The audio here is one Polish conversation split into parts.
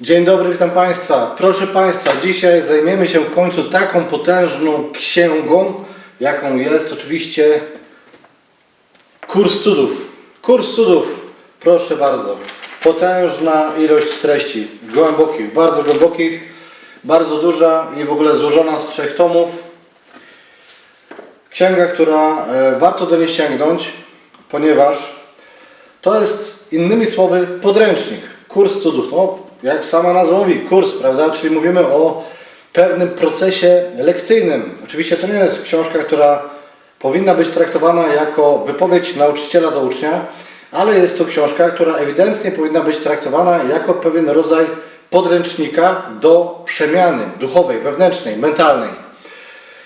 Dzień dobry, witam Państwa. Proszę Państwa, dzisiaj zajmiemy się w końcu taką potężną księgą, jaką jest oczywiście kurs cudów. Kurs cudów, proszę bardzo. Potężna ilość treści, głębokich, bardzo głębokich, bardzo duża i w ogóle złożona z trzech tomów. Księga, która e, warto do niej sięgnąć, ponieważ to jest innymi słowy podręcznik, kurs cudów. No, jak sama nazwa mówi, kurs, prawda? Czyli mówimy o pewnym procesie lekcyjnym. Oczywiście to nie jest książka, która powinna być traktowana jako wypowiedź nauczyciela do ucznia, ale jest to książka, która ewidentnie powinna być traktowana jako pewien rodzaj podręcznika do przemiany duchowej, wewnętrznej, mentalnej.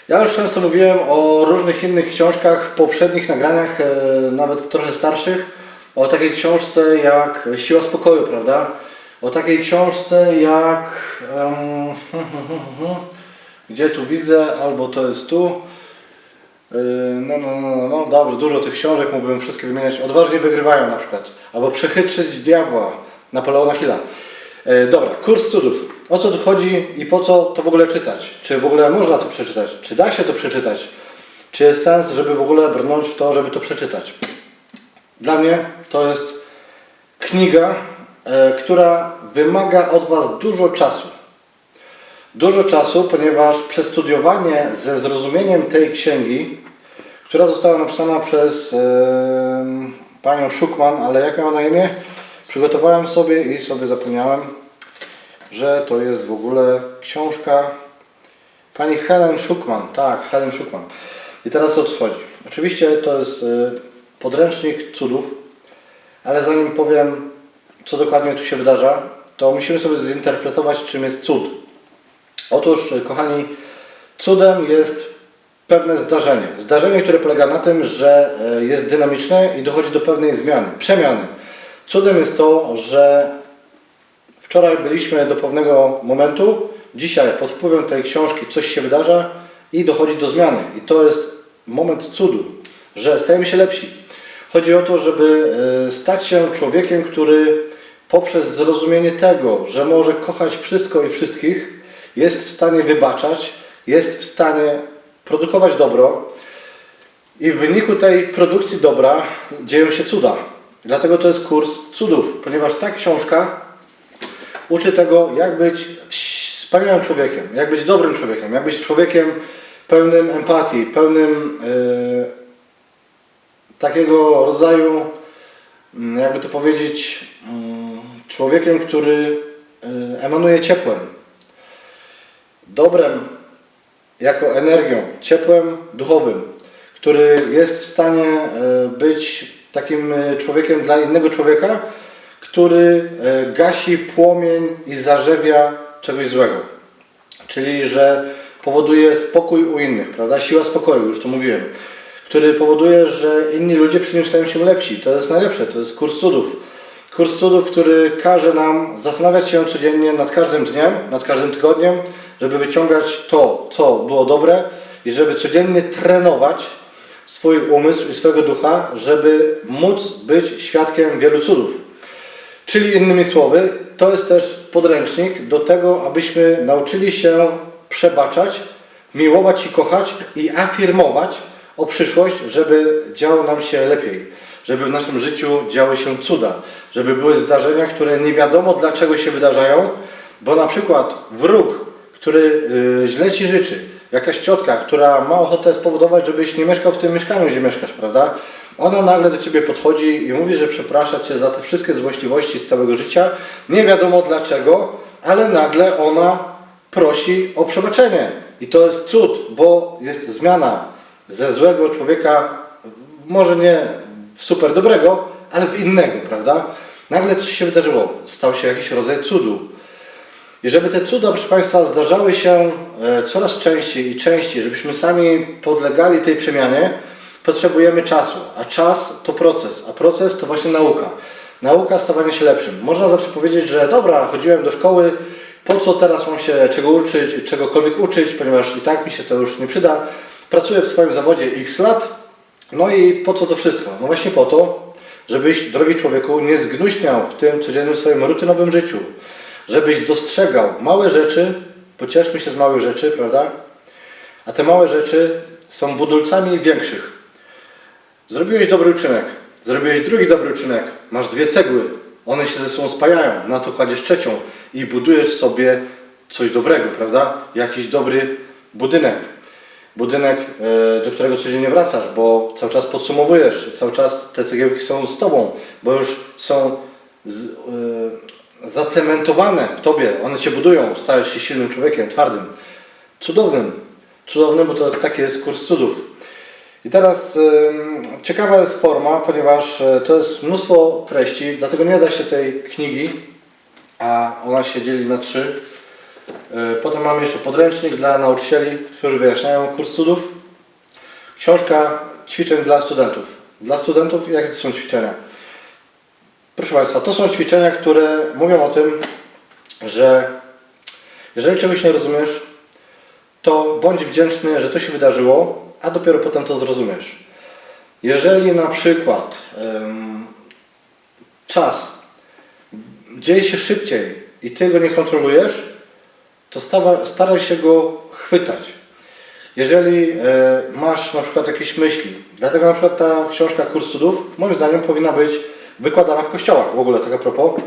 Ja już często mówiłem o różnych innych książkach w poprzednich nagraniach, e, nawet trochę starszych, o takiej książce jak Siła Spokoju, prawda? O takiej książce jak. em, gdzie tu widzę, albo to jest tu. Yy, No, no, no, no, no, dobrze, dużo tych książek mógłbym wszystkie wymieniać. Odważnie wygrywają na przykład. Albo Przechytrzyć diabła Napoleona Hilla. Yy, Dobra, kurs cudów. O co tu chodzi i po co to w ogóle czytać? Czy w ogóle można to przeczytać? Czy da się to przeczytać? Czy jest sens, żeby w ogóle brnąć w to, żeby to przeczytać? Dla mnie to jest kniga, e, która wymaga od Was dużo czasu. Dużo czasu, ponieważ przestudiowanie ze zrozumieniem tej księgi, która została napisana przez e, panią Szukman, ale jak miała na imię? Przygotowałem sobie i sobie zapomniałem, że to jest w ogóle książka pani Helen Szukman. Tak, Helen Szukman. I teraz o co chodzi? Oczywiście to jest e, podręcznik cudów, ale zanim powiem, co dokładnie tu się wydarza, to musimy sobie zinterpretować, czym jest cud. Otóż, e, kochani, cudem jest pewne zdarzenie. Zdarzenie, które polega na tym, że e, jest dynamiczne i dochodzi do pewnej zmiany, przemiany. Cudem jest to, że wczoraj byliśmy do pewnego momentu, dzisiaj pod wpływem tej książki coś się wydarza i dochodzi do zmiany. I to jest moment cudu, że stajemy się lepsi. Chodzi o to, żeby e, stać się człowiekiem, który poprzez zrozumienie tego, że może kochać wszystko i wszystkich, jest w stanie wybaczać, jest w stanie produkować dobro i w wyniku tej produkcji dobra dzieją się cuda. Dlatego to jest kurs cudów, ponieważ ta książka uczy tego, jak być wspaniałym człowiekiem, jak być dobrym człowiekiem, jak być człowiekiem pełnym empatii, pełnym e, takiego rodzaju, mm, jakby to powiedzieć, mm, człowiekiem, który e, emanuje ciepłem. Dobrem jako energią, ciepłem duchowym, który jest w stanie e, być takim e, człowiekiem dla innego człowieka, który gasi płomień i zarzewia czegoś złego. Czyli, że powoduje spokój u innych, prawda? Siła spokoju, już to mówiłem. Który powoduje, że inni ludzie przy nim stają się lepsi. To jest najlepsze, to jest kurs cudów. Kurs cudów, który każe nam zastanawiać się codziennie nad każdym dniem, nad każdym tygodniem, żeby wyciągać to, co było dobre i żeby codziennie trenować swój umysł i swojego ducha, żeby móc być świadkiem wielu cudów. Czyli innymi słowy, to jest też podręcznik do tego, abyśmy nauczyli się przebaczać, miłować i kochać i afirmować o przyszłość, żeby działo nam się lepiej, żeby w naszym życiu działy się cuda, żeby były zdarzenia, które nie wiadomo dlaczego się wydarzają, bo na przykład wróg, który y, źle Ci życzy, jakaś ciotka, która ma ochotę spowodować, żebyś nie mieszkał w tym mieszkaniu, gdzie mieszkasz, prawda? Ona nagle do Ciebie podchodzi i mówi, że przeprasza Cię za te wszystkie złośliwości z całego życia. Nie wiadomo dlaczego, ale nagle ona prosi o przebaczenie. I to jest cud, bo jest zmiana ze złego człowieka, może nie super dobrego, ale w innego, prawda? Nagle coś się wydarzyło, stał się jakiś rodzaj cudu. I żeby te cuda, proszę Państwa, zdarzały się e, coraz częściej i częściej, żebyśmy sami podlegali tej przemianie, potrzebujemy czasu. A czas to proces, a proces to właśnie nauka. Nauka stawania się lepszym. Można zawsze powiedzieć, że dobra, chodziłem do szkoły, po co teraz mam się czego uczyć, czegokolwiek uczyć, ponieważ i tak mi się to już nie przyda. Pracuję w swoim zawodzie x lat, no i po co to wszystko? No właśnie po to, żebyś, drogi człowieku, nie zgnuśniał w tym codziennym swoim rutynowym życiu. żebyś dostrzegał małe rzeczy, pocieszmy się z małych rzeczy, prawda? A te małe rzeczy są budulcami większych. Zrobiłeś dobry uczynek, zrobiłeś drugi dobry uczynek, masz dwie cegły, one się ze sobą spajają, na to kładziesz trzecią i budujesz sobie coś dobrego, prawda? Jakiś dobry budynek. Budynek, e, do którego codziennie wracasz, bo cały czas podsumowujesz, cały czas te cegiełki są z Tobą, bo już są z, e, zacementowane w Tobie, one Cię budują, stajesz się silnym człowiekiem, twardym, cudownym, cudownym, bo to taki jest kurs cudów. I teraz ym, ciekawa jest forma, ponieważ e, to jest mnóstwo treści, dlatego nie da się tej knigi, a ona się dzieli na trzy. E, Potem mamy jeszcze podręcznik dla nauczycieli, którzy wyjaśniają kurs cudów. Książka ćwiczeń dla studentów. Dla studentów jakie to są ćwiczenia? Proszę Państwa, to są ćwiczenia, które mówią o tym, że jeżeli czegoś nie rozumiesz, to bądź wdzięczny, że to się wydarzyło, a dopiero potem to zrozumiesz. Jeżeli na przykład em, czas dzieje się szybciej i ty go nie kontrolujesz, to stawa, staraj się go chwytać. Jeżeli e, masz na przykład jakieś myśli, dlatego na przykład ta książka Kurs Cudów moim zdaniem powinna być wykładana w kościołach w ogóle, tak a propos,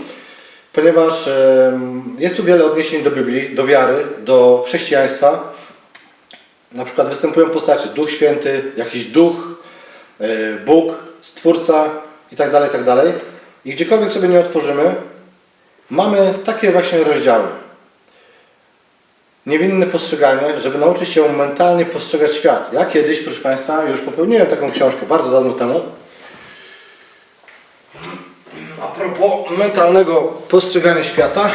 ponieważ em, jest tu wiele odniesień do Biblii, do wiary, do chrześcijaństwa, na przykład występują postacie Duch Święty, jakiś duch, e, Bóg, Stwórca i tak dalej, i tak. I gdziekolwiek sobie nie otworzymy, mamy takie właśnie rozdziały. Niewinne postrzeganie, żeby nauczyć się mentalnie postrzegać świat. Ja kiedyś, proszę Państwa, już popełniłem taką książkę bardzo dawno temu. A propos mentalnego postrzegania świata.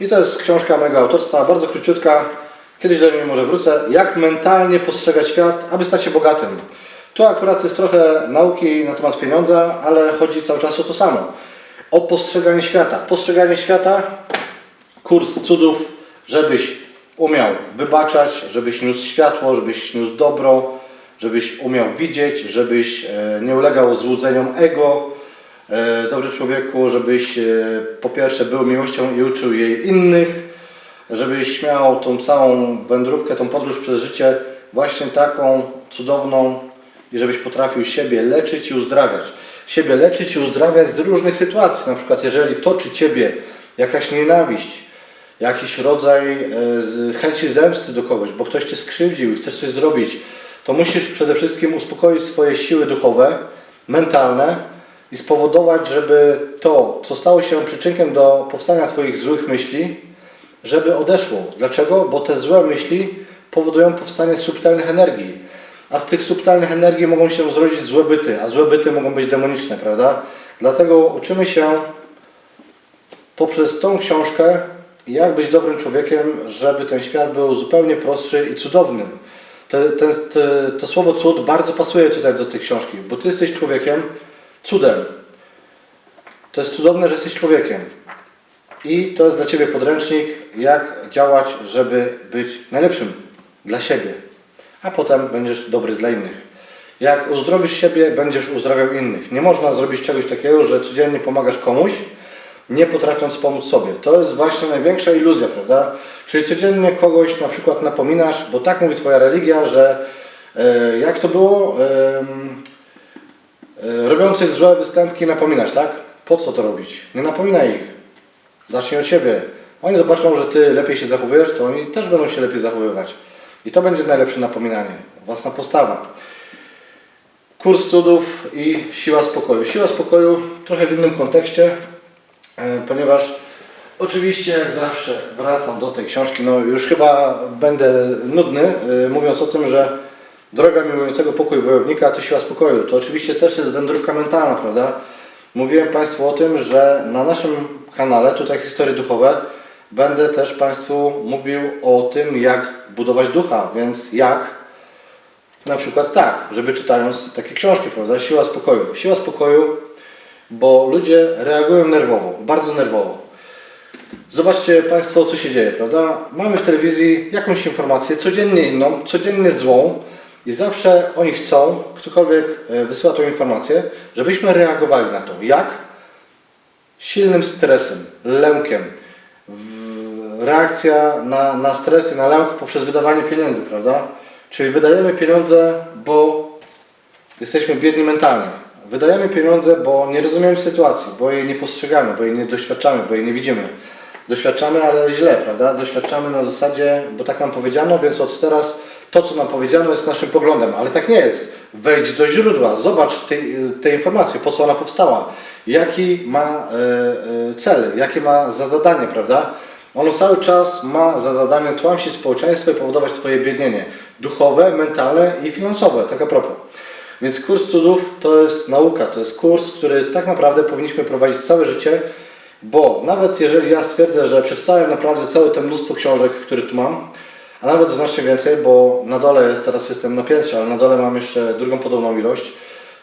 I to jest książka mego autorstwa, bardzo króciutka. Kiedyś do niej może wrócę. Jak mentalnie postrzegać świat, aby stać się bogatym. Tu akurat jest trochę nauki na temat pieniądza, ale chodzi cały czas o to samo. O postrzeganie świata. Postrzeganie świata, kurs cudów, żebyś umiał wybaczać, żebyś niósł światło, żebyś niósł dobro, żebyś umiał widzieć, żebyś e, nie ulegał złudzeniom ego, e, dobry człowieku, żebyś e, po pierwsze był miłością i uczył jej innych, żebyś miał tą całą wędrówkę, tą podróż przez życie właśnie taką cudowną i żebyś potrafił siebie leczyć i uzdrawiać. Siebie leczyć i uzdrawiać z różnych sytuacji. Na przykład jeżeli toczy Ciebie jakaś nienawiść, jakiś rodzaj e, chęci zemsty do kogoś, bo ktoś Cię skrzywdził i chcesz coś zrobić, to musisz przede wszystkim uspokoić swoje siły duchowe, mentalne i spowodować, żeby to, co stało się przyczynkiem do powstania Twoich złych myśli, żeby odeszło. Dlaczego? Bo te złe myśli powodują powstanie subtelnych energii. A z tych subtelnych energii mogą się zrodzić złe byty, a złe byty mogą być demoniczne, prawda? Dlatego uczymy się poprzez tą książkę, jak być dobrym człowiekiem, żeby ten świat był zupełnie prostszy i cudowny. Te, te, te, to słowo cud bardzo pasuje tutaj do tej książki, bo Ty jesteś człowiekiem cudem. To jest cudowne, że jesteś człowiekiem. I to jest dla Ciebie podręcznik, jak działać, żeby być najlepszym dla siebie. A potem będziesz dobry dla innych. Jak uzdrowisz siebie, będziesz uzdrawiał innych. Nie można zrobić czegoś takiego, że codziennie pomagasz komuś, nie potrafiąc pomóc sobie. To jest właśnie największa iluzja, prawda? Czyli codziennie kogoś na przykład napominasz, bo tak mówi Twoja religia, że e, jak to było? Em, e, robiących złe występki napominać, tak? Po co to robić? Nie napominaj ich. Zacznij od siebie. Oni zobaczą, że Ty lepiej się zachowujesz, to oni też będą się lepiej zachowywać. I to będzie najlepsze napominanie. Własna postawa. Kurs cudów i siła spokoju. Siła spokoju trochę w innym kontekście, e, ponieważ oczywiście zawsze wracam do tej książki. No już chyba będę nudny, e, mówiąc o tym, że droga miłującego pokój wojownika to siła spokoju. To oczywiście też jest wędrówka mentalna, prawda? Mówiłem Państwu o tym, że na naszym kanale, tutaj Historie Duchowe, będę też Państwu mówił o tym, jak budować ducha, więc jak na przykład tak, żeby czytając takie książki, prawda? Siła spokoju. Siła spokoju, bo ludzie reagują nerwowo, bardzo nerwowo. Zobaczcie Państwo, co się dzieje, prawda? Mamy w telewizji jakąś informację, codziennie inną, codziennie złą i zawsze oni chcą, ktokolwiek e, wysyła tą informację, żebyśmy reagowali na to. Jak? Silnym stresem, lękiem, reakcja na, na stres i na lęk poprzez wydawanie pieniędzy, prawda? Czyli wydajemy pieniądze, bo jesteśmy biedni mentalnie. Wydajemy pieniądze, bo nie rozumiemy sytuacji, bo jej nie postrzegamy, bo jej nie doświadczamy, bo jej nie widzimy. Doświadczamy, ale źle, prawda? Doświadczamy na zasadzie, bo tak nam powiedziano, więc od teraz to, co nam powiedziano, jest naszym poglądem, ale tak nie jest. Wejdź do źródła, zobacz tej, tej informacji, po co ona powstała, jaki ma e, e, cel, jakie ma za zadanie, prawda? Ono cały czas ma za zadanie tłamsić społeczeństwo i powodować Twoje biednienie duchowe, mentalne i finansowe, tak a propos. Więc kurs cudów to jest nauka, to jest kurs, który tak naprawdę powinniśmy prowadzić całe życie, bo nawet jeżeli ja stwierdzę, że przeczytałem naprawdę całe to mnóstwo książek, które tu mam, a nawet znacznie więcej, bo na dole teraz jestem na piętrze, ale na dole mam jeszcze drugą podobną ilość,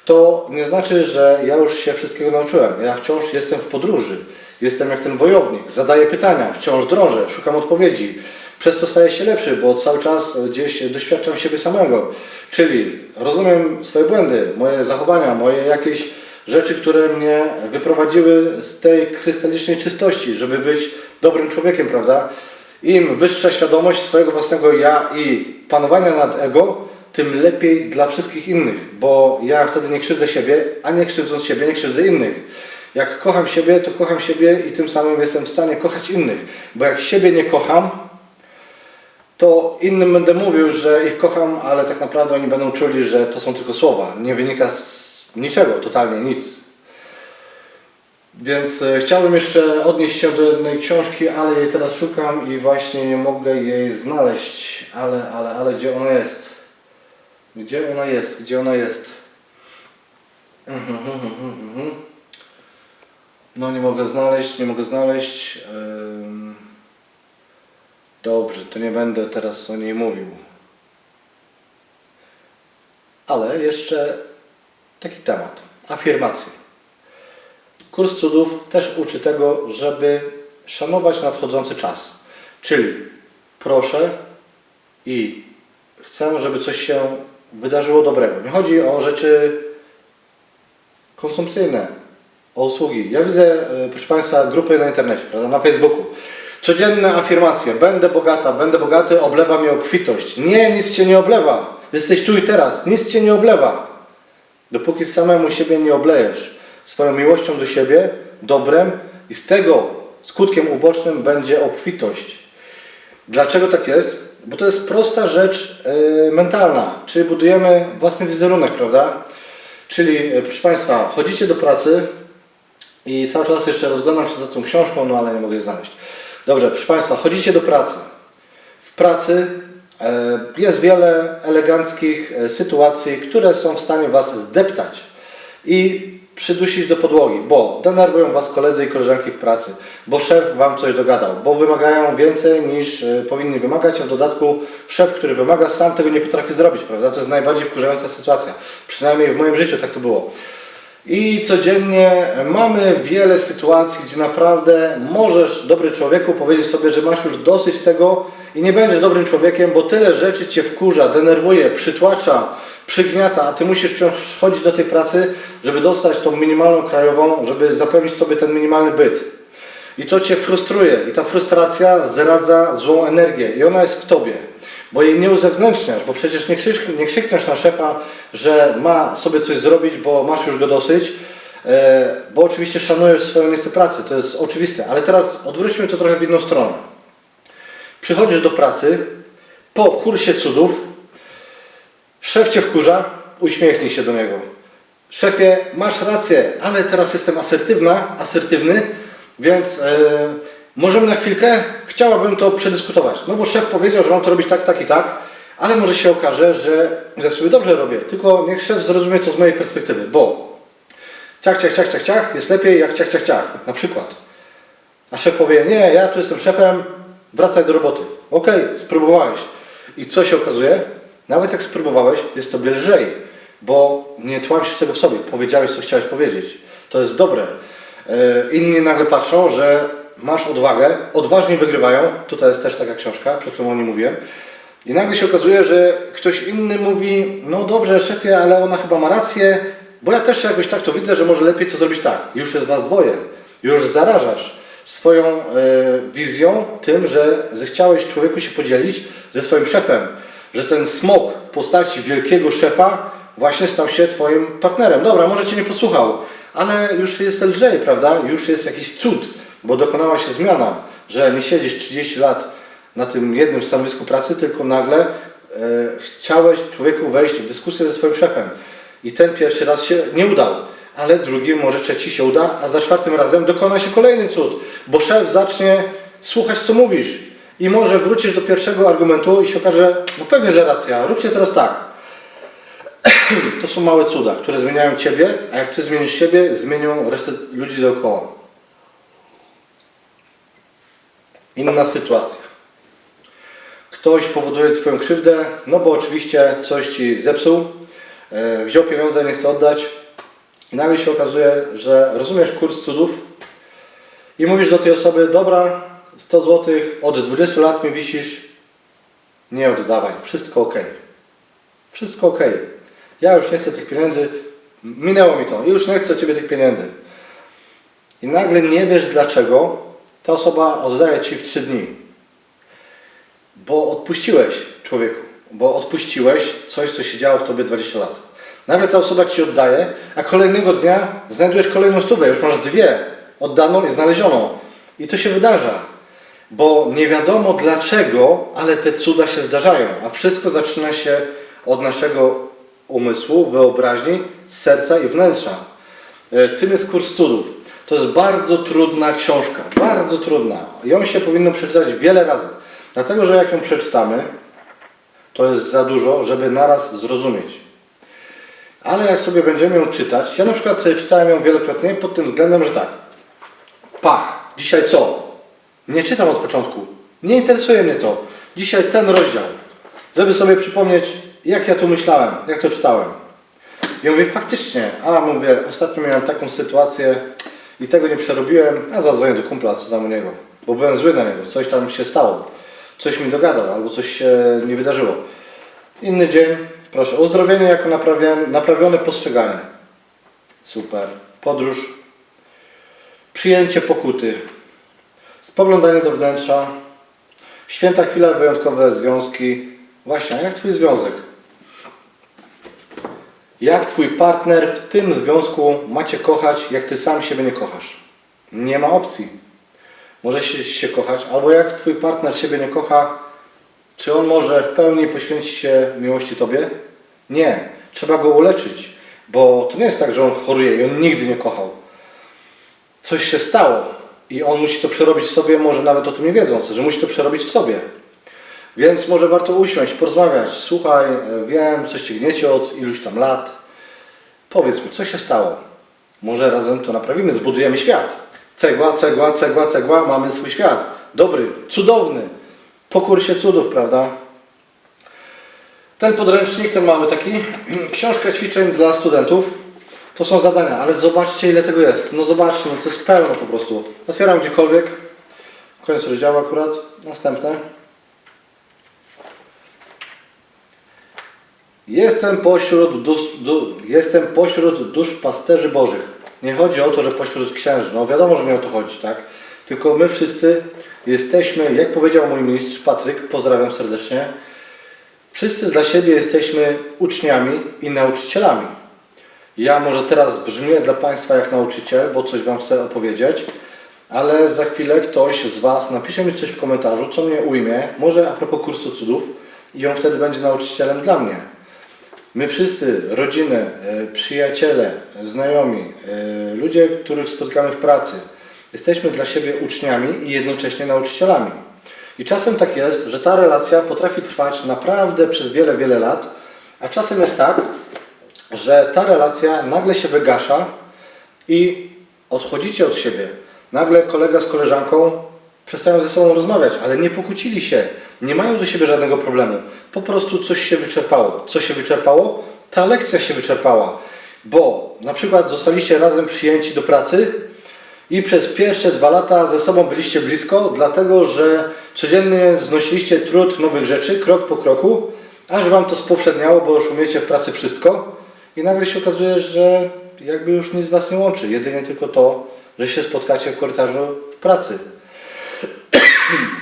to nie znaczy, że ja już się wszystkiego nauczyłem. Ja wciąż jestem w podróży. Jestem jak ten wojownik, zadaję pytania, wciąż drążę, szukam odpowiedzi. Przez to staję się lepszy, bo cały czas gdzieś doświadczam siebie samego. Czyli rozumiem swoje błędy, moje zachowania, moje jakieś rzeczy, które mnie wyprowadziły z tej krystalicznej czystości, żeby być dobrym człowiekiem, prawda? Im wyższa świadomość swojego własnego ja i panowania nad ego, tym lepiej dla wszystkich innych, bo ja wtedy nie krzywdzę siebie, a nie krzywdząc siebie, nie krzywdzę innych. Jak kocham siebie, to kocham siebie i tym samym jestem w stanie kochać innych, bo jak siebie nie kocham, to innym będę mówił, że ich kocham, ale tak naprawdę oni będą czuli, że to są tylko słowa. Nie wynika z niczego, totalnie nic. Więc e, chciałbym jeszcze odnieść się do jednej książki, ale jej teraz szukam i właśnie nie mogę jej znaleźć. Ale, ale, ale gdzie ona jest? Gdzie ona jest? Gdzie ona jest? Mhm, mhm, mhm. No nie mogę znaleźć, nie mogę znaleźć. Dobrze, to nie będę teraz o niej mówił. Ale jeszcze taki temat. Afirmacje. Kurs cudów też uczy tego, żeby szanować nadchodzący czas. Czyli proszę i chcę, żeby coś się wydarzyło dobrego. Nie chodzi o rzeczy konsumpcyjne, o usługi. Ja widzę, e, proszę Państwa, grupy na internecie, prawda, na Facebooku. Codzienne afirmacje. Będę bogata, będę bogaty, oblewa mnie obfitość. Nie, nic Cię nie oblewa. Jesteś tu i teraz. Nic Cię nie oblewa. Dopóki samemu siebie nie oblejesz swoją miłością do siebie, dobrem i z tego skutkiem ubocznym będzie obfitość. Dlaczego tak jest? Bo to jest prosta rzecz yy, mentalna, czyli budujemy własny wizerunek, prawda? Czyli, yy, proszę Państwa, chodzicie do pracy i cały czas jeszcze rozglądam się za tą książką, no ale nie mogę jej znaleźć. Dobrze, proszę Państwa, chodzicie do pracy. W pracy e, jest wiele eleganckich e, sytuacji, które są w stanie Was zdeptać i przydusić do podłogi, bo denerwują Was koledzy i koleżanki w pracy, bo szef Wam coś dogadał, bo wymagają więcej niż e, powinni wymagać, a w dodatku szef, który wymaga, sam tego nie potrafi zrobić, prawda? To jest najbardziej wkurzająca sytuacja. Przynajmniej w moim życiu tak to było. I codziennie mamy wiele sytuacji, gdzie naprawdę możesz, dobry człowieku, powiedzieć sobie, że masz już dosyć tego i nie będziesz dobrym człowiekiem, bo tyle rzeczy cię wkurza, denerwuje, przytłacza, przygniata, a ty musisz wciąż chodzić do tej pracy, żeby dostać tą minimalną krajową, żeby zapewnić sobie ten minimalny byt. I to cię frustruje i ta frustracja zradza złą energię i ona jest w tobie. Bo jej nie uzewnętrzniasz, bo przecież nie, krzyk, nie krzykniesz na szefa, że ma sobie coś zrobić, bo masz już go dosyć, e, bo oczywiście szanujesz swoje miejsce pracy, to jest oczywiste. Ale teraz odwróćmy to trochę w inną stronę. Przychodzisz do pracy po kursie cudów, szef cię wkurza, uśmiechnij się do niego. Szefie, masz rację, ale teraz jestem asertywna, asertywny, więc e, możemy na chwilkę, chciałabym to przedyskutować. No bo szef powiedział, że mam to robić tak, tak i tak, ale może się okaże, że ja sobie dobrze robię, tylko niech szef zrozumie to z mojej perspektywy, bo ciach, ciach, ciach, ciach, ciach jest lepiej jak ciach, ciach, ciach, na przykład. A szef powie, nie, ja tu jestem szefem, wracaj do roboty. Okej, spróbowałeś. I co się okazuje? Nawet jak spróbowałeś, jest tobie lżej, bo nie tłamsisz tego w sobie. Powiedziałeś, co chciałeś powiedzieć. To jest dobre. Yy, Inni nagle patrzą, że masz odwagę, odważnie wygrywają. Tutaj jest też taka książka, przed którą o niej mówiłem. I nagle się okazuje, że ktoś inny mówi, no dobrze szefie, ale ona chyba ma rację, bo ja też jakoś tak to widzę, że może lepiej to zrobić tak. Już jest was dwoje, już zarażasz. swoją e, wizją, tym, że zechciałeś człowieku się podzielić ze swoim szefem, że ten smok w postaci wielkiego szefa właśnie stał się Twoim partnerem. Dobra, może Cię nie posłuchał, ale już jest lżej, prawda? Już jest jakiś cud, bo dokonała się zmiana, że nie siedzisz 30 lat na tym jednym stanowisku pracy, tylko nagle e, chciałeś człowieku wejść w dyskusję ze swoim szefem. I ten pierwszy raz się nie udał, ale drugi, może trzeci się uda, a za czwartym razem dokona się kolejny cud, bo szef zacznie słuchać, co mówisz. I może wrócisz do pierwszego argumentu i się okaże, no pewnie, że racja, róbcie teraz tak. To są małe cuda, które zmieniają Ciebie, a jak Ty zmienisz siebie, zmienią resztę ludzi dookoła. Inna sytuacja. Ktoś powoduje Twoją krzywdę, no bo oczywiście coś Ci zepsuł, e, wziął pieniądze, nie chce oddać. Nagle się okazuje, że rozumiesz kurs cudów i mówisz do tej osoby, dobra, 100 zł, od 20 lat mi wisisz, nie oddawaj, wszystko ok. Wszystko ok. Ja już nie chcę tych pieniędzy, minęło mi to, już nie chcę Ciebie tych pieniędzy. I nagle nie wiesz dlaczego ta osoba oddaje Ci w 3 dni. Bo odpuściłeś człowieku, bo odpuściłeś coś, co się działo w Tobie 20 lat. Nagle ta osoba Ci oddaje, a kolejnego dnia znajdujesz kolejną stówę, już masz dwie, oddaną i znalezioną. I to się wydarza, bo nie wiadomo dlaczego, ale te cuda się zdarzają, a wszystko zaczyna się od naszego umysłu, wyobraźni, serca i wnętrza. E, Tym jest kurs cudów. To jest bardzo trudna książka, bardzo trudna. Ją się powinno przeczytać wiele razy. Dlatego, że jak ją przeczytamy, to jest za dużo, żeby naraz zrozumieć. Ale jak sobie będziemy ją czytać, ja na przykład e, czytałem ją wielokrotnie pod tym względem, że tak. Pach, dzisiaj co? Nie czytam od początku. Nie interesuje mnie to. Dzisiaj ten rozdział. Żeby sobie przypomnieć, jak ja tu myślałem, jak to czytałem. I mówię, faktycznie, a mówię, ostatnio miałem taką sytuację i tego nie przerobiłem, a zadzwonię do kumpla, co tam u niego. Bo byłem zły na niego, coś tam się stało. Coś mi dogadał, albo coś się nie wydarzyło. Inny dzień, proszę, uzdrowienie jako naprawione, postrzeganie. Super. Podróż. Przyjęcie pokuty. Spoglądanie do wnętrza. Święta chwila, wyjątkowe związki. Właśnie, jak Twój związek? Jak Twój partner w tym związku macie kochać, jak Ty sam siebie nie kochasz? Nie ma opcji. Możesz się, się kochać, albo jak Twój partner siebie nie kocha, czy on może w pełni poświęcić się miłości Tobie? Nie. Trzeba go uleczyć, bo to nie jest tak, że on choruje i on nigdy nie kochał. Coś się stało i on musi to przerobić w sobie, może nawet o tym nie wiedząc, że musi to przerobić w sobie. Więc może warto usiąść, porozmawiać. Słuchaj, e, wiem, coś Cię gniecie od iluś tam lat. Powiedz mi, co się stało? Może razem to naprawimy, zbudujemy świat. Cegła, cegła, cegła, cegła, mamy swój świat. Dobry, cudowny. Po kursie cudów, prawda? Ten podręcznik, ten mały taki, książka ćwiczeń dla studentów, to są zadania, ale zobaczcie ile tego jest. No zobaczcie, no to jest pełno po prostu. Otwieram gdziekolwiek. Koniec rozdziału akurat. Następne. Jestem pośród, dusz, du, jestem pośród dusz pasterzy bożych. Nie chodzi o to, że pośród księży. No wiadomo, że nie o to chodzi, tak? Tylko my wszyscy jesteśmy, jak powiedział mój mistrz Patryk, pozdrawiam serdecznie, wszyscy dla siebie jesteśmy uczniami i nauczycielami. Ja może teraz brzmię dla Państwa jak nauczyciel, bo coś Wam chcę opowiedzieć, ale za chwilę ktoś z Was napisze mi coś w komentarzu, co mnie ujmie, może a propos kursu cudów i on wtedy będzie nauczycielem dla mnie. My wszyscy, rodziny, e, przyjaciele, znajomi, e, ludzie, których spotykamy w pracy, jesteśmy dla siebie uczniami i jednocześnie nauczycielami. I czasem tak jest, że ta relacja potrafi trwać naprawdę przez wiele, wiele lat, a czasem jest tak, że ta relacja nagle się wygasza i odchodzicie od siebie. Nagle kolega z koleżanką przestają ze sobą rozmawiać, ale nie pokłócili się, nie mają do siebie żadnego problemu. Po prostu coś się wyczerpało. Co się wyczerpało? Ta lekcja się wyczerpała. Bo na przykład zostaliście razem przyjęci do pracy i przez pierwsze dwa lata ze sobą byliście blisko, dlatego że codziennie znosiliście trud nowych rzeczy, krok po kroku, aż Wam to spowszedniało, bo już umiecie w pracy wszystko i nagle się okazuje, że jakby już nic Was nie łączy. Jedynie tylko to, że się spotkacie w korytarzu w pracy.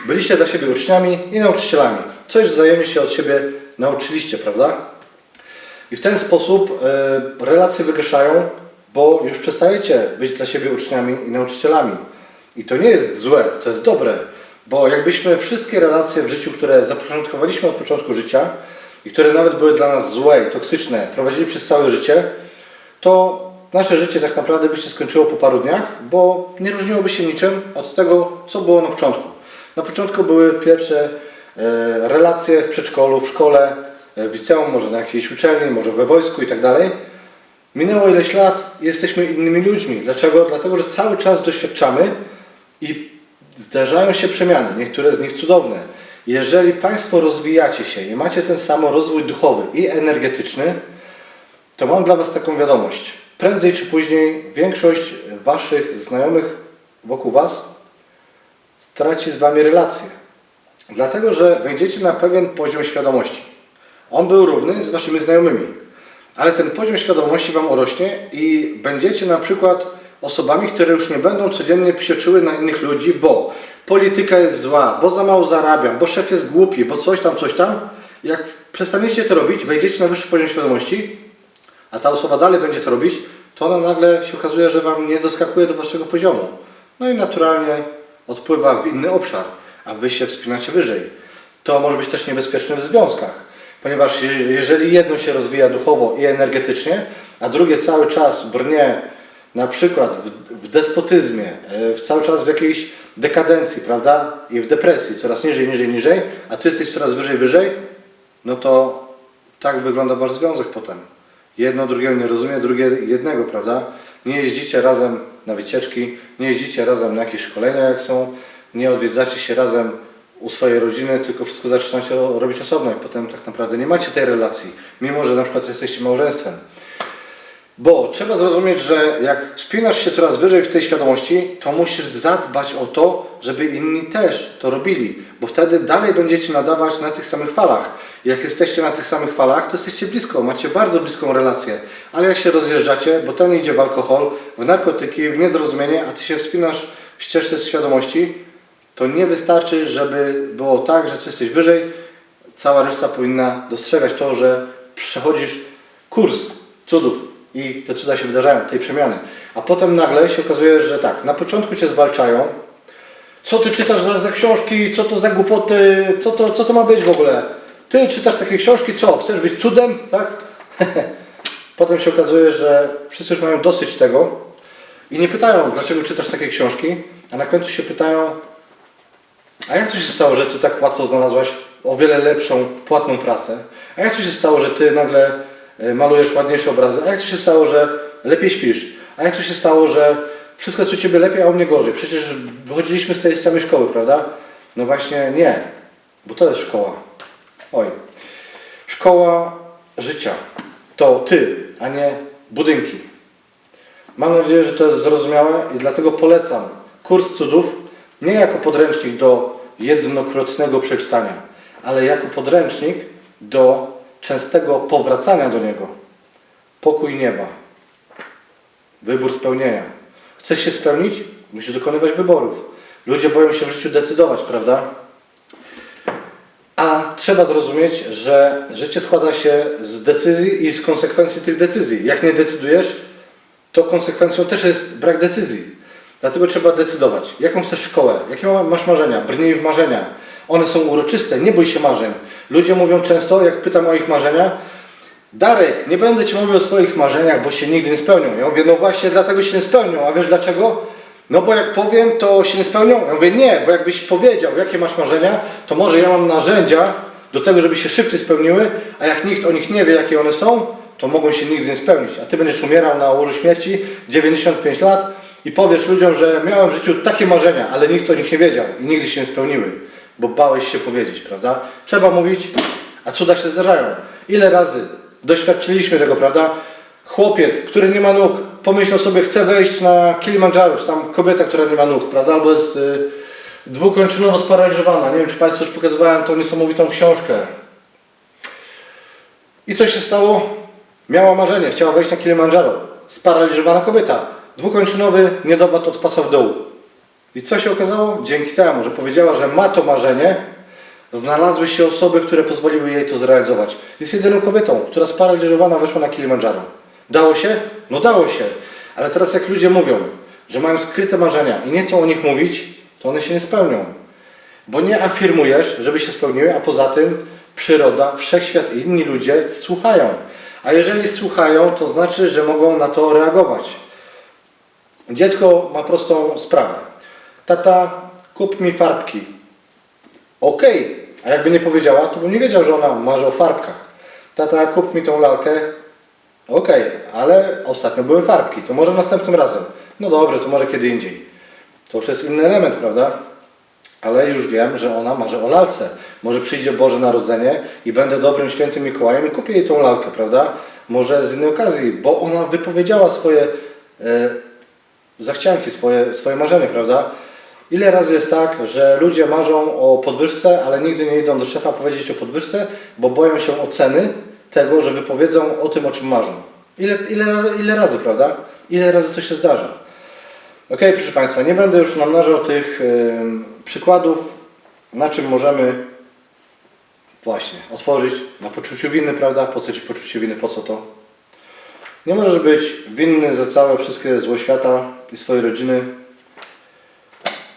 Byliście dla siebie uczniami i nauczycielami. Coś wzajemnie się od siebie nauczyliście, prawda? I w ten sposób e, relacje wygaszają, bo już przestajecie być dla siebie uczniami i nauczycielami. I to nie jest złe, to jest dobre, bo jakbyśmy wszystkie relacje w życiu, które zapoczątkowaliśmy od początku życia i które nawet były dla nas złe i toksyczne, prowadzili przez całe życie, to nasze życie tak naprawdę by się skończyło po paru dniach, bo nie różniłoby się niczym od tego, co było na początku. Na początku były pierwsze e, relacje w przedszkolu, w szkole, e, w liceum, może na jakiejś uczelni, może we wojsku i tak dalej. Minęło ileś lat jesteśmy innymi ludźmi. Dlaczego? Dlatego, że cały czas doświadczamy i zdarzają się przemiany, niektóre z nich cudowne. Jeżeli Państwo rozwijacie się i macie ten sam rozwój duchowy i energetyczny, to mam dla Was taką wiadomość. Prędzej czy później większość Waszych znajomych wokół Was straci z Wami relacje. Dlatego, że wejdziecie na pewien poziom świadomości. On był równy z Waszymi znajomymi, ale ten poziom świadomości Wam urośnie i będziecie na przykład osobami, które już nie będą codziennie psioczyły na innych ludzi, bo polityka jest zła, bo za mało zarabiam, bo szef jest głupi, bo coś tam, coś tam. Jak przestaniecie to robić, wejdziecie na wyższy poziom świadomości, a ta osoba dalej będzie to robić, to ona nagle się okazuje, że Wam nie doskakuje do Waszego poziomu. No i naturalnie odpływa w inny obszar, a Wy się wspinacie wyżej. To może być też niebezpieczne w związkach, ponieważ je- jeżeli jedno się rozwija duchowo i energetycznie, a drugie cały czas brnie na przykład w, w despotyzmie, e, w cały czas w jakiejś dekadencji, prawda? I w depresji, coraz niżej, niżej, niżej, a Ty jesteś coraz wyżej, wyżej, no to tak wygląda Wasz związek potem. Jedno drugiego nie rozumie, drugie jednego, prawda? Nie jeździcie razem na wycieczki, nie jeździcie razem na jakieś szkolenia jak są, nie odwiedzacie się razem u swojej rodziny, tylko wszystko zaczynacie ro- robić osobno i potem tak naprawdę nie macie tej relacji, mimo że na przykład jesteście małżeństwem. Bo trzeba zrozumieć, że jak wspinasz się coraz wyżej w tej świadomości, to musisz zadbać o to, żeby inni też to robili, bo wtedy dalej będziecie nadawać na tych samych falach. Jak jesteście na tych samych falach, to jesteście blisko, macie bardzo bliską relację. Ale jak się rozjeżdżacie, bo ten idzie w alkohol, w narkotyki, w niezrozumienie, a ty się wspinasz w ścieżce świadomości, to nie wystarczy, żeby było tak, że ty jesteś wyżej, cała reszta powinna dostrzegać to, że przechodzisz kurs cudów i te cuda się wydarzają, tej przemiany. A potem nagle się okazuje, że tak, na początku cię zwalczają, co ty czytasz za, książki, co to za głupoty, co to, co to ma być w ogóle? Ty czytasz takie książki, co? Chcesz być cudem, tak? Potem się okazuje, że wszyscy już mają dosyć tego i nie pytają, dlaczego czytasz takie książki, a na końcu się pytają, a jak to się stało, że ty tak łatwo znalazłaś o wiele lepszą, płatną pracę? A jak to się stało, że ty nagle e, malujesz ładniejsze obrazy? A jak to się stało, że lepiej śpisz? A jak to się stało, że wszystko jest u ciebie lepiej, a u mnie gorzej? Przecież wychodziliśmy z tej samej szkoły, prawda? No właśnie nie, bo to jest szkoła. Oj. Szkoła życia to ty, a nie budynki. Mam nadzieję, że to jest zrozumiałe i dlatego polecam kurs cudów nie jako podręcznik do jednokrotnego przeczytania, ale jako podręcznik do częstego powracania do niego. Pokój nieba. Wybór spełnienia. Chcesz się spełnić? Musisz dokonywać wyborów. Ludzie boją się w życiu decydować, prawda? Trzeba zrozumieć, że życie składa się z decyzji i z konsekwencji tych decyzji. Jak nie decydujesz, to konsekwencją też jest brak decyzji. Dlatego trzeba decydować, jaką chcesz szkołę, jakie ma- masz marzenia, brnij w marzenia. One są uroczyste, nie bój się marzeń. Ludzie mówią często, jak pytam o ich marzenia, Darek, nie będę Ci mówił o swoich marzeniach, bo się nigdy nie spełnią. Ja mówię, no właśnie dlatego się nie spełnią. A wiesz dlaczego? No bo jak powiem, to się nie spełnią. Ja mówię, nie, bo jakbyś powiedział, jakie masz marzenia, to może ja mam narzędzia do tego, żeby się szybciej spełniły, a jak nikt o nich nie wie, jakie one są, to mogą się nigdy nie spełnić. A Ty będziesz umierał na łożu śmierci, 95 lat i powiesz ludziom, że miałem w życiu takie marzenia, ale nikt o nich nie wiedział i nigdy się nie spełniły, bo bałeś się powiedzieć, prawda? Trzeba mówić, a cuda się zdarzają. Ile razy doświadczyliśmy tego, prawda? Chłopiec, który nie ma nóg, pomyślał sobie, chce wejść na Kilimandżaro, tam kobieta, która nie ma nóg, prawda? Albo jest y, dwukończynowo sparaliżowana. Nie wiem, czy Państwu już pokazywałem tą niesamowitą książkę. I co się stało? Miała marzenie, chciała wejść na Kilimandżaro. Sparaliżowana kobieta. Dwukończynowy niedowład od pasa w dół. I co się okazało? Dzięki temu, że powiedziała, że ma to marzenie, znalazły się osoby, które pozwoliły jej to zrealizować. Jest jedyną kobietą, która sparaliżowana weszła na Kilimandżaro. Dało się? No dało się. Ale teraz jak ludzie mówią, że mają skryte marzenia i nie chcą o nich mówić, to one się nie spełnią. Bo nie afirmujesz, żeby się spełniły, a poza tym przyroda, wszechświat i inni ludzie słuchają. A jeżeli słuchają, to znaczy, że mogą na to reagować. Dziecko ma prostą sprawę. Tata, kup mi farbki. Okej, a jakby nie powiedziała, to bym nie wiedział, że ona marzy o farbkach. Tata, kup mi tą lalkę. Okej, ale ostatnio były farbki, to może następnym razem. No dobrze, to może kiedy indziej. To już jest inny element, prawda? Ale już wiem, że ona marzy o lalce. Może przyjdzie Boże Narodzenie i będę dobrym świętym Mikołajem i kupię jej tą lalkę, prawda? Może z innej okazji, bo ona wypowiedziała swoje e, zachcianki, swoje, swoje marzenie, prawda? Ile razy jest tak, że ludzie marzą o podwyżce, ale nigdy nie idą do szefa powiedzieć o podwyżce, bo boją się oceny tego, że wypowiedzą o tym, o czym marzą. Ile, ile, ile razy, prawda? Ile razy to się zdarza? Ok, proszę Państwa, nie będę już namnażał tych przykładów, na czym możemy właśnie otworzyć na poczuciu winy, prawda? Po co Ci poczucie winy, po co to? Nie możesz być winny za całe wszystkie zło świata i swojej rodziny.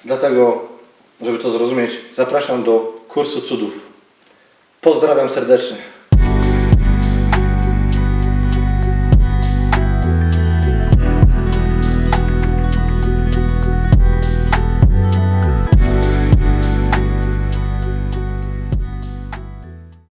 Dlatego, żeby to zrozumieć, zapraszam do kursu cudów. Pozdrawiam serdecznie.